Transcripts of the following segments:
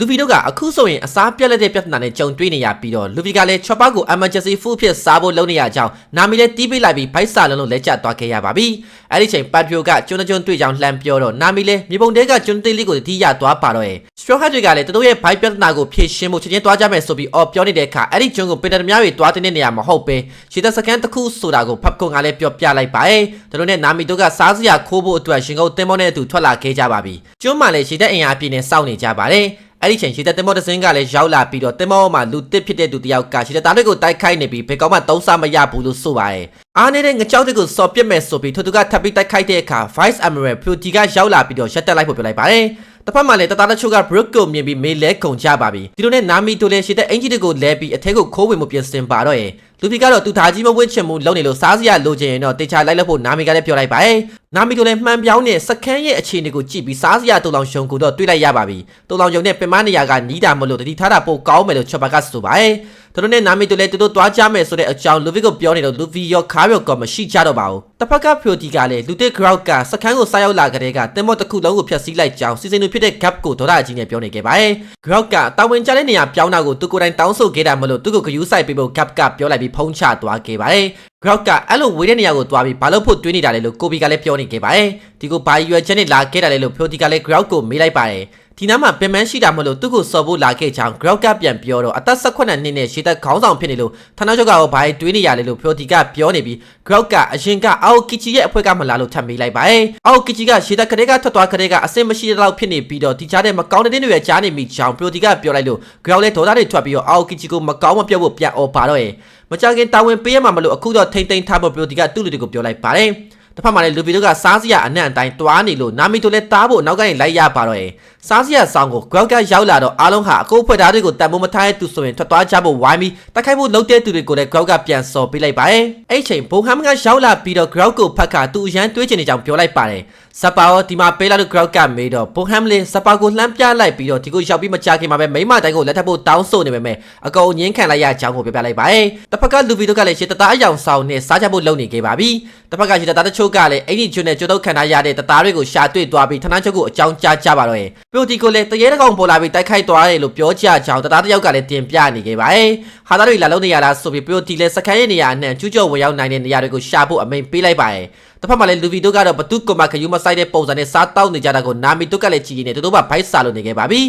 လူဗီတို့ကအခုဆိုရင်အစားပြက်လက်တဲ့ပြဿနာနဲ့ကြုံတွေ့နေရပြီးတော့လူဗီကလည်းချော့ပါကို emergency food ဖြစ်စားဖို့လုပ်နေရကြောင်းနာမီလည်းတီးပေးလိုက်ပြီးဘိုက်စာလုံးလုံးလက်ကျသွားခဲ့ရပါပြီအဲ့ဒီချိန်ပတ်ပြိုကကျွန်းကျွန်းတွေ့ကြောင်းလှမ်းပြောတော့နာမီလည်းမြေပုံတဲကကျွန်းသေးလေးကိုတီးရသွားပါတော့ရဲ့စထရောဟတ်တွေကလည်းသူတို့ရဲ့ဘိုက်ပြဿနာကိုဖြေရှင်းဖို့ချက်ချင်းသွားကြမယ်ဆိုပြီးအော်ပြောနေတဲ့အခါအဲ့ဒီကျွန်းကိုပင်တရများတွေသွားတဲ့နေရာမဟုတ်ပဲရှေ့သက်စကန်တစ်ခုဆိုတာကိုဖတ်ကုံကလည်းပြောပြလိုက်ပါရဲ့သူတို့နဲ့နာမီတို့ကစားစရာခိုးဖို့အတွက်ရှင်ကုန်တင်မောနဲ့အတူထွက်လာခဲ့ကြပါပြီကျွန်းမှလည်းရှေ့သက်အင်အားပြည့်နေစောင့်နေကြပါတယ် အဲ့ဒီချိန်ရှေ့သက်တင်မောတစ်စင်းကလည်းရောက်လာပြီးတော့တင်မောမှာလူတစ်ဖြစ်တဲ့သူတယောက်ကရှေ့သက်သားတွေကိုတိုက်ခိုက်နေပြီးဘယ်ကောင်မှသုံးစားမရဘူးလို့ဆိုပါတယ်အားနေတဲ့ငကြောက်တွေကိုစော်ပြစ်မဲ့ဆိုပြီးထိုသူကထပ်ပြီးတိုက်ခိုက်တဲ့အခါ Vice Admiral Pluty ကရောက်လာပြီးတော့ရှက်တက်လိုက်ဖို့ပြောလိုက်ပါတယ်တစ်ဖက်မှာလည်းတသားတချို့က Brook ကိုမြင်ပြီးမေးလဲကုန်ကြပါပြီဒီလိုနဲ့နာမီတို့လည်းရှေ့သက်အင်ဂျီတွေကိုလဲပြီးအထက်ကိုခိုးဝင်မှုပြင်ဆင်ပါတော့ရဲ့လူပီကတော့သူဓာကြီးမဝစ်ချင်မှုလုံနေလို့စားစရာလိုချင်ရင်တော့တေချာလိုက်လို့ဖို့နာမီကလည်းပြောလိုက်ပါရဲ့ နာမီတို့လည်းမှန်ပြောင်းနဲ့စခန်းရဲ့အခြေအနေကိုကြည့်ပြီးစားစရာတူလောင်ရှုံကိုတော့တွေးလိုက်ရပါပြီတူလောင်ရှုံနဲ့ပင်မနေရာကနီးတာမလို့တတိထားတာပိုကောင်းမယ်လို့ချော့ပါကဆိုပါရဲ့သူတို့နဲ့နာမီတို့လည်းသူတို့သွားကြမယ်ဆိုတဲ့အကြောင်းလူဗီကိုပြောနေတော့လူဗီရောခါရောကောမရှိကြတော့ပါဘူးတစ်ဖက်ကဖျိုတီကလည်းလူတစ် crowd ကစခန်းကိုစားရောက်လာကြတဲ့ကတင်မော့တစ်ခုလုံးကိုဖျက်ဆီးလိုက်ကြောင်းစီစဉ်သူဖြစ်တဲ့ gap ကိုဒေါ်လာကြီးနဲ့ပြောနေခဲ့ပါတယ် crowd ကတာဝန်ကျတဲ့နေရာပြောင်းတာကိုသူကိုယ်တိုင်တောင်းဆိုခဲ့တာမလို့သူကိုဂယူးဆိုင်ပေးဖို့ gap ကပြောလိုက်ပြီးဖုံးချသွားခဲ့ပါတယ် crowd ကအဲ့လိုဝေးတဲ့နေရာကိုသွားပြီးဘာလို့ဖို့တွေးနေတာလဲလို့ကိုဘီကလည်းပြောနေခဲ့ပါတယ်ဒီကိုဘာရွယ်ချက်နဲ့လာခဲ့တာလဲလို့ဖျိုတီကလည်း crowd ကိုမေးလိုက်ပါတယ် ဒီနားမှာပင်မရှိတာမလို့သူ့ကိုစော်ဖို့လာခဲ့ကြောင်း Grout ကပြန်ပြောတော့အသက်18နှစ်နဲ့ရှေ့သက်ခေါင်းဆောင်ဖြစ်နေလို့ဌာနချုပ်ကရောဘာတွေးနေရလဲလို့ဖျော်တီကပြောနေပြီး Grout ကအရင်ကအောက်ကီချီရဲ့အဖွဲကမလာလို့ထပ်မေးလိုက်ပါတယ်။အောက်ကီချီကရှေ့သက်ကလေးကထွက်သွားကလေးကအဆင်မရှိတဲ့လောက်ဖြစ်နေပြီးတော့ဒီချားတဲ့မကောင်းတဲ့တင်းတွေကြားနေမိကြောင်းဖျော်တီကပြောလိုက်လို့ Grout လည်းဒေါသတွေထွက်ပြီးတော့အောက်ကီချီကိုမကောင်းမပြောဖို့ပြန်អော်ပါတော့ရဲ့မကြခင်တာဝန်ပေးရမှာမလို့အခုတော့ထိမ့်သိမ်းထားဖို့ဖျော်တီကသူ့လူတွေကိုပြောလိုက်ပါတယ်။တစ်ဖက်မှာလည်းလူပီတို့ကစားစရာအနှံ့အတိုင်းတွားနေလို့နာမီတို့လည်းတားဖို့နောက်ကနေလိုက်ရပါတော့ရဲ့ စားစရာဆောင်ကို Grout ကရောက်လာတော့အားလုံးဟာအကိုဖွဲ့သားတွေကိုတန်မိုးမထားတဲ့သူဆိုရင်ထွက်သွားကြဖို့ဝိုင်းပြီးတိုက်ခိုက်ဖို့လုပ်တဲ့သူတွေကိုလည်း Grout ကပြန်စော်ပေးလိုက်ပါတယ်အဲ့ချိန်ဘုံဟမ်ကရောက်လာပြီးတော့ Grout ကိုဖတ်ခါသူအရန်တွေးချင်နေကြောင်းပြောလိုက်ပါတယ်ဇပါရောဒီမှာပေးလာလို့ Grout ကမေးတော့ဘုံဟမ်လေးဇပါကိုလှမ်းပြလိုက်ပြီးတော့ဒီကိုရောက်ပြီးမကြခင်မှာပဲမိမတိုင်းကိုလက်ထပ်ဖို့တောင်းဆိုနေပေမဲ့အကောင်ငင်းခံလိုက်ရကြောင်းကိုပြောပြလိုက်ပါတယ်တစ်ဖက်ကလူပီတို့ကလည်းရှေ့တသားအယောင်ဆောင်နဲ့စားကြဖို့လုပ်နေခဲ့ပါပြီတစ်ဖက်ကရှေ့တသားတချို့ကလည်းအဲ့ဒီကျွန်းနဲ့ကျွတ်တော့ခံထားရတဲ့တသားတွေကိုရှာတွေ့သွားပြီးဌာနချုပ်ကိုအကြောင်းကြားကြပါတော့ရဲ့ပြိုတီကိုလည်းတရေတကောင်ပေါ်လာပြီးတိုက်ခိုက်သွားတယ်လို့ပြောကြကြောင်းတသားတယောက်ကလည်းတင်ပြနေခဲ့ပါတယ်ဟာသားတွေလာလုံးနေရတာဆိုပြီးပြိုတီလည်းစခန်းရဲ့နေရာအနှံ့ကျူးကျော်ဝင်ရောက်နိုင်တဲ့နေရာတွေကိုရှာဖို့အမိန်ပေးလိုက်ပါတယ်တစ်ဖက်မှာလည်းလူဗီတို့ကတော့ဘသူကမှခယူမဆိုင်တဲ့ပုံစံနဲ့စားတောက်နေကြတာကိုနာမီတို့ကလည်းကြည်နေတယ်သူတို့ကဘိုက်စာလို့နေခဲ့ပါပြီ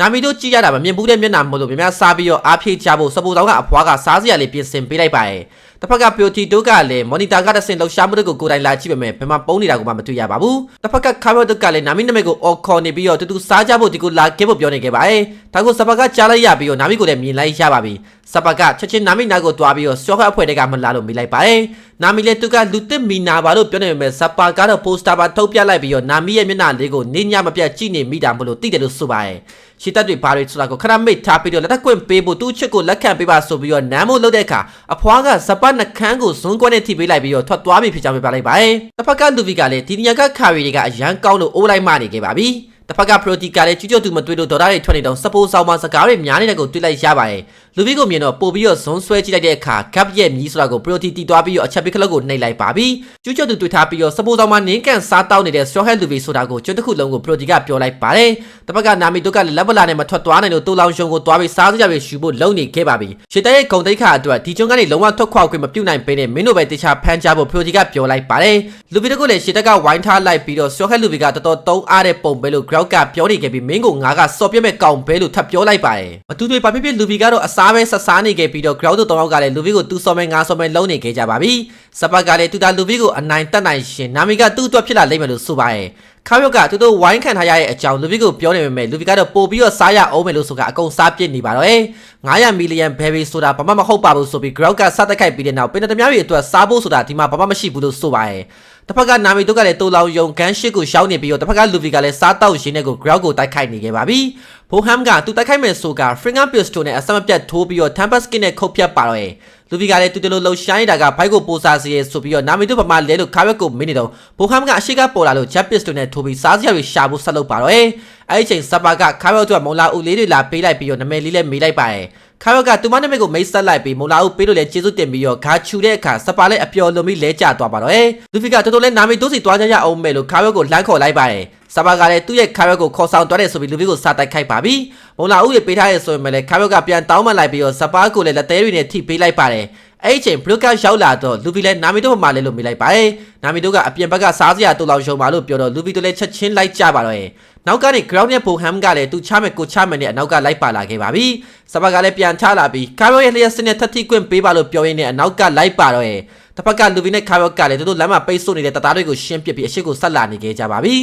နာမီတို့ကြည့်ရတာမမြင်ဘူးတဲ့မျက်နှာမို့လို့များများစားပြီးတော့အားဖြည့်ချဖို့စပူတောင်းကအဖွားကစားစရာလေးပြင်ဆင်ပေးလိုက်ပါတယ် တစ်ဖက်ကပျိုတီတို့ကလည်းမော်နီတာကတဆင်လှရှာမှုတွေကိုကိုယ်တိုင်လာကြည့်ပေမဲ့ဘယ်မှာပုံနေတာကိုမှမတွေ့ရပါဘူးတစ်ဖက်ကခါဘတ်တို့ကလည်းနာမီနမိတ်ကိုအော်ခေါ်နေပြီးတော့တူတူစားကြဖို့ဒီကိုလာခဲ့ဖို့ပြောနေခဲ့ပါတယ်ဒါကိုစပကကြားလိုက်ရပြီးတော့နာမီကိုလည်းမြင်လိုက်ရပါပြီစပကချက်ချင်းနာမီနာကိုတွားပြီးတော့စောခအဖွဲ့တွေကမလာလို့မိလိုက်ပါတယ်နာမီလည်းသူကလူတစ်မီနာပါလို့ပြောနေပေမဲ့စပကတော့ပိုစတာပါထုတ်ပြလိုက်ပြီးတော့နာမီရဲ့မျက်နှာလေးကိုနေညမပြတ်ကြည့်နေမိတာမလို့သိတယ်လို့ဆိုပါတယ်ရှီတက်တွေဘာတွေဆိုတာကိုခဏမိတ်ထားပြီးတော့လက်ထက်ကွင့်ပေးဖို့သူ့ချစ်ကိုလက်ခံပေးပါဆိုပြီးတော့နမ်းမို့လုပ်တဲ့အခါအဖွားကစပတ်နှခမ်းကိုဇွန်းကွက်နဲ့ထိပေးလိုက်ပြီးတော့ထွက်သွားပြီဖြစ်ကြောင်းပြလိုက်ပါတယ်။တစ်ဖက်ကလူဗီကလည်းဒီနေရာကခါရီတွေကအရန်ကောင်းလို့အိုးလိုက်မှနေခဲ့ပါပြီ။တစ်ဖက်ကပရိုတီကလည်းကျွတ်ကျွတ်သူမတွေ့လို့ဒေါ်လာတွေထွက်နေတော့စပိုးဆောင်မစကားတွေများနေတဲ့ကိုတွေ့လိုက်ရပါတယ်။ လူဗီကိုမြင်တော့ပို့ပြီးတော့ဇွန်းဆွဲကြည့်လိုက်တဲ့အခါဂပ်ရဲ့မြီးဆိုတာကိုပရိုတီတီသွားပြီးတော့အချက်ပိကလပ်ကိုနှိပ်လိုက်ပါပြီ။ကျွတ်ကျွတ်သူတွေ့ထားပြီးတော့စပိုးဆောင်မနင်းကန်စားတောက်နေတဲ့စတော်ဟက်လူဗီဆိုတာကိုကျွတ်တစ်ခုလုံးကိုပရိုတီကပြောလိုက်ပါတယ်။တစ်ဖက်ကနာမီတို့ကလည်းလက်ပလာနဲ့မထွက်သွားနိုင်လို့တူလောင်ရှုံကိုသွားပြီးစားစရာတွေရှူဖို့လုံနေခဲ့ပါပြီ။ရှေ့တဲ့ဂုံတိတ်ခါအတွက်ဒီကျွန်းကနေလုံးဝထွက်ခွာခွင့်မပြုတ်နိုင်ပေနဲ့မင်းတို့ပဲတေချာဖမ်းကြဖို့ပရိုတီကပြောလိုက်ပါတယ်။လူဗီတို့ကလည်းရှေ့တက်ကဝိုင်းထားလိုက်ပြီးတော့စတော်ဟက်လူဗီကတော်တော်တုံးအားတဲ့ပုံပဲလို့ grout ကပြောနေခဲ့ပြီးမင်းကိုငါကစော်ပြမဲ့ကောင်ပဲလို့ထပ်ပြောလိုက်ပါတယ်။အတူတူပါဖြစ်ဖြစ်လူဗီကတော့အစားပဲဆက်စားနေခဲ့ပြီးတော့ ground တို့တောင်းကလည်းလူဗီကိုသူ့စော်မဲငါစော်မဲလုံးနေခဲ့ကြပါပြီ။စပတ်ကလည်းတူတာလူဗီကိုအနိုင်တက်နိုင်ရှင်နာမီကသူ့အတွက်ဖြစ်လာလိမ့်မယ်လို့ဆိုပါတယ်။ခါရုတ်ကသူတို့ဝိုင်းခံထားရတဲ့အကြောင်းလူဗီကိုပြောနေပေမဲ့လူဗီကတော့ပို့ပြီးတော့စားရအောင်မယ်လို့ဆိုကအကုန်စားပစ်နေပါတော့။900မီလီယံဘယ်ဘီဆိုတာဘာမှမဟုတ်ပါဘူးဆိုပြီး ground ကစတက်ခိုက်ပြီးတဲ့နောက်ပင်တများတွေအတွက်စားဖို့ဆိုတာဒီမှာဘာမှမရှိဘူးလို့ဆိုပါတယ်။တစ်ဖက်ကနာမီတို့ကလည်းတိုးလောင်ယုံကန်ရှစ်ကိုရှောင်းနေပြီးတော့တစ်ဖက်ကလူဗီကလည်းစားတောက်ရင်းနဲ့ကို ground ကိုတိုက်ခိုက်နေခဲ့ပါပြီ။ဘိုဟမ်ကသူတိုက်ခိုက်မဲ့ဆိုက finger pistol နဲ့အစမပြတ်ထိုးပြီးတော့ temper skin နဲ့ခုတ်ဖြတ်ပါတော့ရဲ့လူဗီကလည်းတူတလို့လှရှိုင်းတာကဘိုက်ကိုပိုစားစီရဲဆိုပြီးတော့နာမီတို့ပမာလဲလို့ခါဘက်ကိုမင်းနေတော့ဘိုဟမ်ကအရှိကပေါ်လာလို့ jet pistol နဲ့ထိုးပြီးစားစရာတွေရှာဖို့ဆက်လုပ်ပါတော့ရဲ့အဲ့ဒီချိန်စပါကခါဘက်တို့ကမုံလာဦးလေးတွေလာပေးလိုက်ပြီးတော့နမဲလေးလည်းမေးလိုက်ပါရဲ့ခါရော့ကသူမနမိတ်ကိုမိတ်ဆက်လိုက်ပြီးမုံလာဦးပေးလို့လဲကျေးဇူးတင်ပြီးတော့ဂါချူတဲ့အခါစပါလက်အပျော်လွန်ပြီးလဲကျသွားပါတော့အဲလူဖီကတော်တော်လဲနာမည်တိုးစီသွားကြရအောင်မယ်လို့ခါရော့ကိုလှမ်းခေါ်လိုက်ပါတယ် စစပါကလည်းသူ့ရဲ့ခါရွက်ကိုခေါ်ဆောင်သွားတယ်ဆိုပြီးလူဗီကိုစာတိုက်ခိုက်ပါပြီမုံလာဦးတွေပေးထားရဆိုရင်လည်းခါရွက်ကပြန်တောင်းမှလိုက်ပြီးတော့စပါကိုလည်းလက်သေးတွေနဲ့ထိပေးလိုက်ပါတယ်အဲ့ဒီအချိန်ဘလုကရောက်လာတော့လူဗီလည်းနာမီတို့မှလည်းလို့မိလိုက်ပါတယ်နာမီတို့ကအပြင်ဘက်ကစားစရာတူလောင်ရှုံပါလို့ပြောတော့လူဗီတို့လည်းချက်ချင်းလိုက်ကြပါတော့ရဲ့နောက်ကနေ ground နဲ့ပိုဟမ်ကလည်းသူချမဲ့ကိုချမဲ့နဲ့အနောက်ကလိုက်ပါလာခဲ့ပါပြီစပါကလည်းပြန်ချလာပြီးကာရောရဲ့လျှက်စနစ်ထပ်ထိကွင့်ပေးပါလို့ပြောရင်းနဲ့အနောက်ကလိုက်ပါတော့ရဲ့တစ်ဖက်ကလူဗီနဲ့ခါရော့ကလည်းသူတို့လမ်းမှာပိတ်ဆို့နေတဲ့တသားတွေကိုရှင်းပစ်ပြီးအရှိကိုဆက်လာနေခဲ့ကြပါပြီ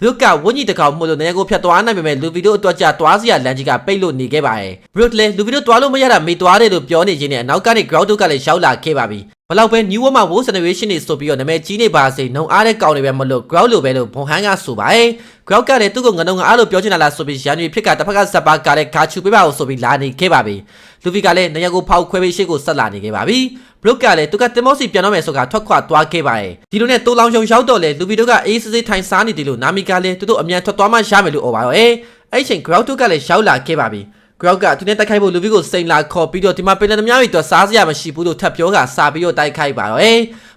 ဘရုတ်ကဝင်းကြီးတကောင်မှုလို့နေရာကိုဖြတ်သွားနိုင်ပေမဲ့လူဗီတို့အတွက်ကြသွားစရာလမ်းကြီးကပိတ်လို့နေခဲ့ပါတယ်ဘရုတ်လည်းလူဗီတို့သွားလို့မရတာမေးသွားတယ်လို့ပြောနေခြင်းနဲ့အနောက်ကနေ ground တို့ကလည်းရောက်လာခဲ့ပါပြီ ဘလောက်ပဲ new world မှာ world generation တွေဆိုပြီးတော့နာမည်ကြီးနေပါစေနှုံအားတဲ့ကောင်တွေပဲမလို့ ground လိုပဲလို့ဘုံဟန်းကဆိုပါတယ် ground ကလည်းသူ့ကိုငနှုံအားလို့ပြောချင်တာလားဆိုပြီးရန်ရီဖြစ်ကတစ်ဖက်ကဇက်ပါကလည်းဂါချူပေးပါအောင်ဆိုပြီးလာနေခဲ့ပါပြီလူဗီကလည်းနေရာကိုဖောက်ခွဲပြီးရှေ့ကိုဆက်လာနေခဲ့ပါပြီဘလုတ်ကလည်းသူကတင်မောစီပြန်တော့မယ်ဆိုတာထွက်ခွာသွားခဲ့ပါတယ်ဒီလိုနဲ့တိုးလောင်ရှုံရောက်တော့လေလူဗီတို့ကအေးစစ်စစ်ထိုင်စားနေတယ်လို့နာမီကလည်းသူတို့အမြန်ထွက်သွားမှရမယ်လို့អော်ပါတော့အဲအဲ့ချိန် ground တို့ကလည်းရောက်လာခဲ့ပါပြီ ground ကသူနဲ့တိုက်ခိုက်ဖို့လူဗီကိုစိန်လာခေါ်ပြီးတော့ဒီမှာပင်လယ်သမားတွေတော့စားစရာမရှိဘူးလို့ထပ်ပြောကစာပြီးတော့တိုက်ခိုက်ပါတော့အဲ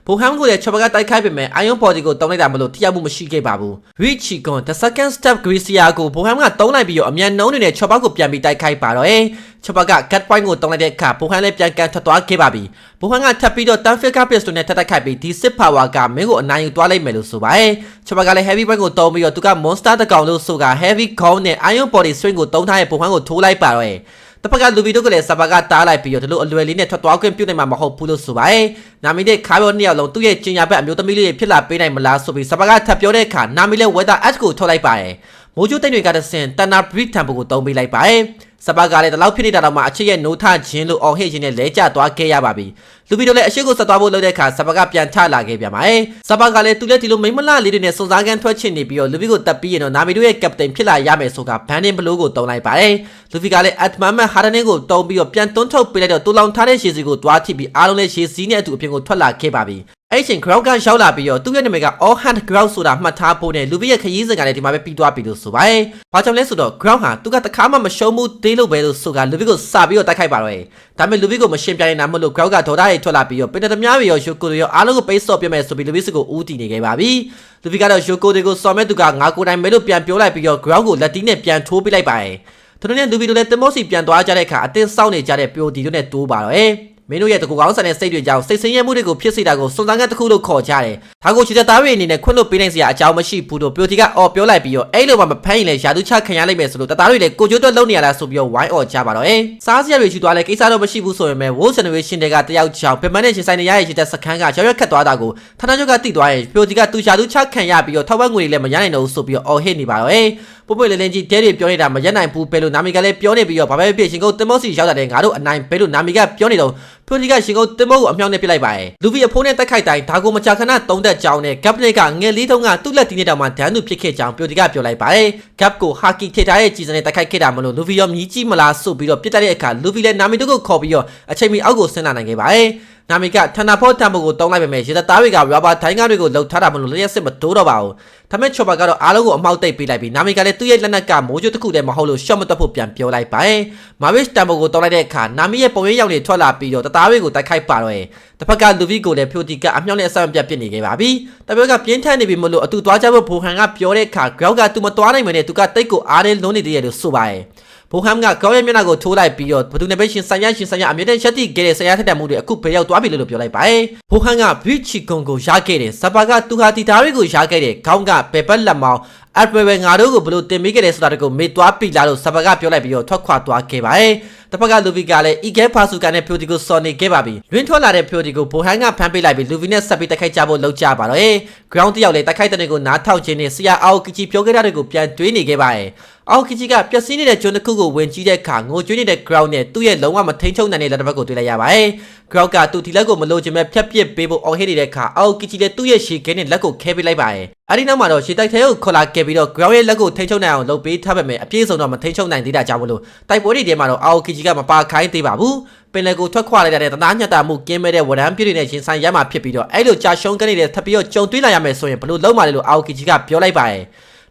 ဘိုဟမ်ကိုလည်းချော်ပကတိုက်ခိုက်ပေမဲ့ iron body ကိုတုံးလိုက်တာမလို့ထိရောက်မှုမရှိခဲ့ပါဘူး reach ကွန် the second step grecia ကိုဘိုဟမ်ကတုံးလိုက်ပြီးတော့အမြန်နှုံးနေတဲ့ချော်ပကိုပြန်ပြီးတိုက်ခိုက်ပါတော့အဲချော်ပက cut point ကိုတုံးလိုက်တဲ့အခါဘိုဟမ်လည်းပြန်ကန်ထွက်သွားခဲ့ပါပြီဘိုဟမ်ကထပ်ပြီးတော့ tanfika pistol နဲ့ထပ်တိုက်ခိုက်ပြီးဒီစစ် power ကမင်းကိုအနိုင်ယူသွားလိုက်မယ်လို့ဆိုပါရဲ့ချော်ပကလည်း heavy point ကိုတုံးပြီးတော့သူက monster တကောင်လို့ဆိုက heavy gun နဲ့ iron body swing ကိုတုံးထားတဲ့ဘိုဟမ်ကိုထိုးလိုက်ပါတော့ရဲ့ တပတ်ကလူဗီတို့ကလည်းစပါကတားလိုက်ပြီးတော့ဒီလိုအလွယ်လေးနဲ့ထွက်သွားခွင့်ပြုနိုင်မှာမဟုတ်ဘူးလို့ဆိုပါရဲ့နာမီတဲ့ခါပြောနှစ်ယောက်လုံးသူ့ရဲ့ကျင်ညာဘက်အမျိုးသမီးလေးတွေဖြစ်လာပေးနိုင်မလားဆိုပြီးစပါကထပ်ပြောတဲ့အခါနာမီလည်းဝက်တာ S ကိုထုတ်လိုက်ပါရဲ့ မိုးချိုးတိတ်တွေကတဆင်တန်နာဘရစ်တမ်ပိုကိုတုံးပေးလိုက်ပါရဲ့စပါကလည်းဒီလောက်ဖြစ်နေတာတော့မှအချစ်ရဲ့နိုးထခြင်းလို့အော်ဟစ်ခြင်းနဲ့လဲကျသွားခဲ့ရပါပြီလူဗီတို့လည်းအရှိကိုဆက်သွားဖို့လုပ်တဲ့အခါစပါကပြန်ချလာခဲ့ပြန်ပါရဲ့စပါကလည်းသူလည်းဒီလိုမိမလလေးတွေနဲ့စုံစားကန်ထွက်ချင်နေပြီးတော့လူဗီကိုတပ်ပြီးရင်တော့နာမီတို့ရဲ့ကပတိန်ဖြစ်လာရမယ်ဆိုကဘန်နင်ဘလိုးကိုတုံးလိုက်ပါတယ်လူဗီကလည်းအတ်မန်မန်ဟာဒနင်ကိုတုံးပြီးတော့ပြန်တွန်းထုတ်ပေးလိုက်တော့တူလောင်ထားတဲ့ရှေစီကိုတွားထိပြီးအားလုံးလည်းရှေစီနဲ့အတူအပြင်ကိုထွက်လာခဲ့ပါပြီ အဲ့ချိန် ground ကရောက်လာပြီးတော့သူ့ရဲ့နာမည်က all hand ground ဆိုတာမှတ်ထားဖို့နဲ့လူဗီရဲ့ခရီးစဉ်ကလည်းဒီမှာပဲပြီးသွားပြီလို့ဆိုပါတယ်။ဘာကြောင့်လဲဆိုတော့ ground ဟာသူကတခါမှမရှုံးမှုသေးလို့ပဲလို့ဆိုကလူဗီကိုစပြီးတော့တိုက်ခိုက်ပါတော့တယ်။ဒါပေမဲ့လူဗီကိုမရှင်းပြနိုင်တာမဟုတ်လို့ ground ကဒေါ်ဒါတွေထွက်လာပြီးတော့ပင်တသမားတွေရောယိုကိုတွေရောအားလုံးကိုပိတ်ဆော့ပြမယ်ဆိုပြီးလူဗီစကိုဦးတည်နေခဲ့ပါပြီ။လူဗီကတော့ယိုကိုတွေကိုစော်မဲ့သူကငါကိုယ်တိုင်ပဲလို့ပြန်ပြောလိုက်ပြီးတော့ ground ကိုလက်တီးနဲ့ပြန်ထိုးပေးလိုက်ပါတယ်။သူတို့နဲ့လူဗီတို့လည်းတင်မောစီပြန်သွားကြတဲ့အခါအတင်းစောင့်နေကြတဲ့ပြိုဒီတို့နဲ့တိုးပါတော့တယ်။ မင်းတို့ရဲ့တကူကောင်းဆန်တဲ့စိတ်တွေကြောင့်စိတ်ဆင်းရဲမှုတွေကိုဖြစ်စေတာကိုစွန်စားကတစ်ခုလို့ခေါ်ကြတယ်။ဒါကိုချစ်တဲ့သားတွေအနေနဲ့ခွင့်လွှတ်ပေးနိုင်စရာအကြောင်းမရှိဘူးလို့ပြိုတီကအော်ပြောလိုက်ပြီးတော့အဲ့လိုမှမဖမ်းရင်လည်းယာသူချခံရလိုက်မယ်ဆိုလို့တသားတွေလည်းကိုကျိုးတွက်လုံနေရလားဆိုပြီးတော့ဝိုင်းအော်ကြပါတော့။အဲစားစရာတွေရှိသွားလဲကိစ္စတော့မရှိဘူးဆိုရင်ပဲ World Generation တွေကတယောက်ချောင်းပင်မနဲ့ရှင်ဆိုင်နေရရဲ့ရှိတဲ့စခန်းကရောက်ရက်ခတ်သွားတာကိုဌာနချုပ်ကတိသွားရင်ပြိုတီကသူယာသူချခံရပြီးတော့ထောက်ပံ့ငွေတွေလည်းမရနိုင်တော့ဘူးဆိုပြီးတော့အော်ဟစ်နေပါတော့။ ပွပွလင်းလင်းကြီးတဲတွေပြောနေတာမရက်နိုင်ဘူးပဲလို့နာမီကလည်းပြောနေပြီးတော့ဘာပဲဖြစ်ရှင်ကုတ်တင်မောစီရောက်တာတဲ့ငါတို့အနိုင်ပဲလို့နာမီကပြောနေတော့ပြိုတီကရှင်ကုတ်တင်မောကိုအမြောက်နဲ့ပြလိုက်ပါတယ်လူဗီအဖိုးနဲ့တက်ခိုက်တိုင်းဒါကိုမကြာခဏတုံးသက်ကြောင်းနဲ့ဂပ်နစ်ကငယ်လေးတုန်းကသူ့လက်တီးနဲ့တောင်မှဒန်းသူဖြစ်ခဲ့ကြောင်းပြိုတီကပြောလိုက်ပါတယ်ဂပ်ကိုဟာကီထေထားရဲ့ကြီးစံနဲ့တက်ခိုက်ခဲ့တာမလို့လူဗီရောမြည်ကြီးမလားဆိုပြီးတော့ပြစ်တတ်တဲ့အခါလူဗီလည်းနာမီတို့ကိုခေါ်ပြီးတော့အချိန်မီအောက်ကိုဆင်းလာနိုင်ခဲ့ပါတယ် နာမီကထန်နာဖောတမ်ပိုကိုတုံးလိုက်ပေမဲ့ရေတသားတွေကရဘာထိုင်းကားတွေကိုလှုပ်ထားတာမလို့လျှက်စစ်မတိုးတော့ပါဘူး။ဒါမဲ့ချော်ပါကတော့အားလုံးကိုအမောက်တိတ်ပေးလိုက်ပြီးနာမီကလည်းသူ့ရဲ့လက်နက်ကမိုးကျွတ်တစ်ခုတည်းမဟုတ်လို့ရှော့မတွက်ဖို့ပြန်ပြောလိုက်ပါတယ်။မာဗစ်တမ်ပိုကိုတုံးလိုက်တဲ့အခါနာမီရဲ့ပုံရိပ်ရောက်နေထွက်လာပြီးတော့တသားတွေကိုတိုက်ခိုက်ပါတော့ရဲ့။တစ်ဖက်ကလူဗီကိုလည်းဖြိုတီကအမြောက်နဲ့အဆက်မပြတ်ပစ်နေခဲ့ပါပြီ။တပြောကပြင်းထန်နေပြီမလို့အတူသွားကြဖို့ဘိုဟန်ကပြောတဲ့အခါဂရောက်ကသူမသွားနိုင်မနဲ့သူကတိတ်ကိုအားနဲ့လုံးနေသေးတယ်လို့ဆိုပါတယ်။ ဘိုဟမ်ကကောင်းရဲ့မျက်နှာကိုထိုးလိုက်ပြီးတော့ဘသူနဲ့ပဲရှင်ဆိုင်ရရှင်ဆိုင်ရအမြဲတမ်းရှက်တိခဲ့တဲ့ဆရာထက်တမှုတွေအခုဘယ်ရောက်သွားပြီလို့ပြောလိုက်ပါတယ်ဘိုဟမ်ကဘရစ်ချီကွန်ကိုရခဲ့တယ်စပါကသူဟာတီတာတွေကိုရခဲ့တယ်ခေါင်းကဘယ်ပတ်လက်မောင်းအပဝဲငါတို့ကိုဘလို့တင်မိခဲ့တယ်ဆိုတာကိုမေ့သွားပြီလားလို့စပါကပြောလိုက်ပြီးတော့ထွက်ခွာသွားခဲ့ပါတယ်တစ်ဖက်ကလူဗီကလည်းအီဂဲဖာဆူကန်နဲ့ဖြိုတီကိုစော်နေခဲ့ပါပြီလွင်းထွက်လာတဲ့ဖြိုတီကိုဘိုဟန်ကဖမ်းပေးလိုက်ပြီးလူဗီနဲ့ဆက်ပြီးတိုက်ခိုက်ကြဖို့လုပ်ကြပါတော့ ground တယောက်လည်းတိုက်ခိုက်တဲ့တွေကိုနားထောက်ခြင်းနဲ့ဆရာအောက်ကီချီပြောခဲ့တာတွေကိုပြန်တွေးနေခဲ့ပါတယ်အောက်ကီချီကပျက်စီးနေတဲ့ကျွန်းတစ်ခုကိုဝင်ကြည့်တဲ့အခါငိုကြွေးနေတဲ့ ground နဲ့သူ့ရဲ့လုံးဝမထိန်ချုံနိုင်တဲ့လက်တစ်ဖက်ကိုတွေ့လိုက်ရပါတယ် ground ကသူ့ဒီလက်ကိုမလိုချင်မဲ့ဖြတ်ပစ်ပေးဖို့အော်ဟစ်နေတဲ့အခါအောက်ကီချီလည်းသူ့ရဲ့ရှေခဲနဲ့လက်ကိုခဲပေးလိုက်ပါတယ်အဲဒီနောက်မှာတော့ရှေတိုက်ထဲကိုခေါ်လာခဲ့ပြီးတော့ ground ရဲ့လက်ကိုထိန်ချုံနိုင်အောင်လုပ်ပေးထားပေမဲ့အပြည့်စုံတော့မထိန်ချုံနိုင်သေးတာကြောင့်မလို့တိုက်ပွဲတွေထဲမှာတော့အောက်ကီချီကမပါခိုင်းသေးပါဘူးပင်လယ်ကိုထွက်ခွာလိုက်တဲ့တနာညတ်တာမှုကင်းမဲ့တဲ့ဝရမ်းပြည့်တွေနဲ့ရင်ဆိုင်ရမှာဖြစ်ပြီးတော့အဲ့လိုကြာရှုံးကနေတဲ့ထပ်ပြီးတော့ကြုံတွေးလာရမယ်ဆိုရင်ဘလို့လုံးမလဲလို့အောက်ကီချီကပြောလိုက်ပါတယ်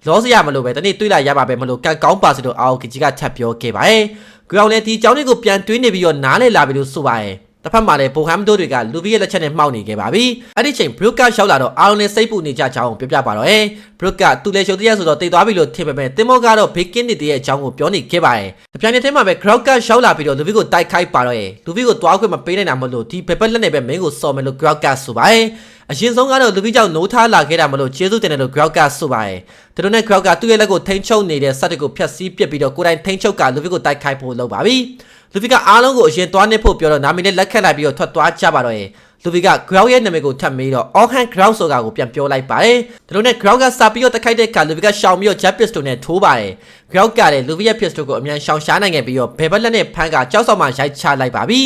လောစရမလို့ပဲတနေ့တွေးလာရပါပဲမလို့ကန်ကောင်းပါစလို့အောက်ကီချီကထပ်ပြောခဲ့ပါတယ်။ကြောင်လည်းဒီအကြောင်းလေးကိုပြန်တွေးနေပြီးတော့နားလဲလာပြီလို့ဆိုပါတယ် တစ်ဖက်မှာလည်းဘိုဟမ်တို့တွေကလူဗီရဲ့လက်ချက်နဲ့မှောက်နေခဲ့ပါပြီအဲ့ဒီချိန်ဘရုတ်ကရောက်လာတော့အာရုံနဲ့စိတ်ပူနေကြကြောင်းပြောပြပါတော့ဟဲ့ဘရုတ်ကသူ့လေရှုပ်တရားဆိုတော့တိတ်သွားပြီလို့ထင်ပေမဲ့တင်မောကတော့ဘေကင်းနေတဲ့ရဲ့အကြောင်းကိုပြောနေခဲ့ပါတယ်အပြန်နေတဲ့မှာပဲ crowd ကရောက်လာပြီးတော့လူဗီကိုတိုက်ခိုက်ပါတော့ဟဲ့လူဗီကိုတွားခွင့်မပေးနိုင်တာမလို့ဒီဘက်ဘက်လက်နဲ့ပဲမင်းကိုစော်မယ်လို့ crowd ကဆိုပါတယ်အရင်ဆုံးကတော့လူဗီကြောင့်နိုးထားလာခဲ့တာမလို့ကျေးဇူးတင်တယ်လို့ crowd ကဆိုပါတယ်သူတို့နဲ့ crowd ကသူ့ရဲ့လက်ကိုထိန်းချုပ်နေတဲ့စက်တွေကိုဖျက်ဆီးပစ်ပြီးတော့ကိုယ်တိုင်ထိန်းချုပ်ကလူဗီကိုတိုက်ခိုက်ဖို့လုပ်ပါပြီ လူဗီကအားလုံးကိုအရင်သွားနေဖို့ပြောတော့နာမည်နဲ့လက်ခတ်လိုက်ပြီးတော့ထွက်သွားကြပါတော့ဟဲ့လူဗီက ground ရဲ့နာမည်ကိုထပ်မေးတော့ Orhan ground ဆိုတာကိုပြန်ပြောလိုက်ပါတယ်သူတို့နဲ့ ground ကစာပြီးတော့တိုက်ခိုက်တဲ့အခါလူဗီကရှောင်ပြီးတော့ jet pistol နဲ့ထိုးပါတယ် ground ကလည်းလူဗီရဲ့ pistol ကိုအမြန်ရှောင်ရှားနိုင်ခဲ့ပြီးတော့ဘယ်ဘက်လက်နဲ့ဖမ်းကကြောက်ဆောင်မှရိုက်ချလိုက်ပါပြီ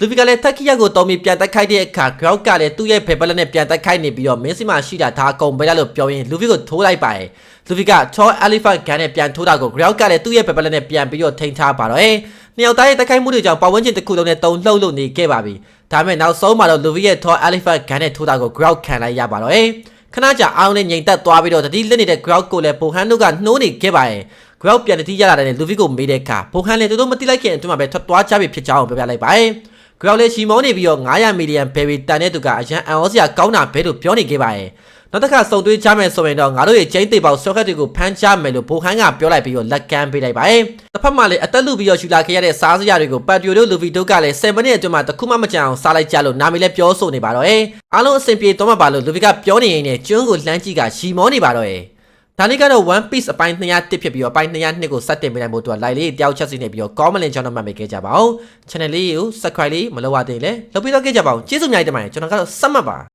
လူဗီကလည်းတက်ခိယကိုတုံးပြီးပြန်တိုက်ခိုက်တဲ့အခါ ground ကလည်းသူ့ရဲ့ဘယ်ဘက်လက်နဲ့ပြန်တိုက်ခိုက်နေပြီးတော့မင်းစီမရှိတာဒါအကုန်ပဲလို့ပြောရင်လူဗီကိုထိုးလိုက်ပါတယ်လူဗီက Thor Elephant Gun နဲ့ပြန်ထိုးတာကို ground ကလည်းသူ့ရဲ့ဘယ်ဘက်လက်နဲ့ပြန်ပြီးတော့ထိန်းထားပါတော့ဟဲ့ နှစ်ယောက်သားရဲ့တိုက်ခိုက်မှုတွေကြောင့်ပတ်ဝန်းကျင်တစ်ခုလုံးနဲ့တုံလှုပ်လို့နေခဲ့ပါပြီဒါပေမဲ့နောက်ဆုံးမှာတော့လူဗီရဲ့ Thor Elephant Gun နဲ့ထိုးတာကို ground ခံလိုက်ရပါတော့ဟဲ့ခဏကြာအောင်နဲ့ငြိမ်သက်သွားပြီးတော့တတိလက်နေတဲ့ ground ကိုလည်းပိုဟန်တို့ကနှိုးနေခဲ့ပါတယ် ground ပြန်တတိရလာတဲ့လူဗီကိုမေးတဲ့အခါပိုဟန်လည်းသူတို့မတိလိုက်ခင်အတွင်းမှာပဲထွက်သွားကြပြီဖြစ်ကြောင်းပြောပြလိုက်ပါတယ်။ ground လည်းရှီမောနေပြီးတော့900မီလီယံဘယ်ဘီတန်တဲ့သူကအရန်အန်အောစရာကောင်းတာပဲလို့ပြောနေခဲ့ပါတယ်။ နောက်တစ်ခါစုံသွေးချမယ်ဆိုရင်တော့ငါတို့ရဲ့ကျင်းတေပေါက်ဆွဲခက်တွေကိုဖမ်းချမယ်လို့ပိုဟန်ကပြောလိုက်ပြီးတော့လက်ကမ်းပေးလိုက်ပါတယ်။တစ်ဖက်မှာလည်းအသက်လူပြီးတော့ရှူလာခဲ့ရတဲ့စားစရာတွေကိုပတ်တီယိုတို့လူဗီတို့ကလည်း7မိနစ်အတွင်းမှာတစ်ခုမှမကြံအောင်စားလိုက်ကြလို့နာမည်လည်းပြောဆိုနေပါတော့။အားလုံးအဆင်ပြေတော့မှပါလို့လူဗီကပြောနေရင်နဲ့ကျွန်းကိုလှမ်းကြည့်ကရှီမောနေပါတော့။ဒါလေးကတော့ One Piece အပိုင်း200တစ်ဖြစ်ပြီးတော့အပိုင်း200ကိုစတင်ပေးနိုင်ဖို့အတွက် like လေးတယောက်ချက်စီနေပြီးတော့ comment လေးကျွန်တော်မှတ်ပေးခဲ့ကြပါဦး channel လေးကို subscribe လေးမလုပ်ရသေးလဲလုပ်ပြီးတော့ခဲ့ကြပါဦးကျေးဇူးအများကြီးတင်ပါတယ်ကျွန်တော်ကတော့စက်မှတ်ပါ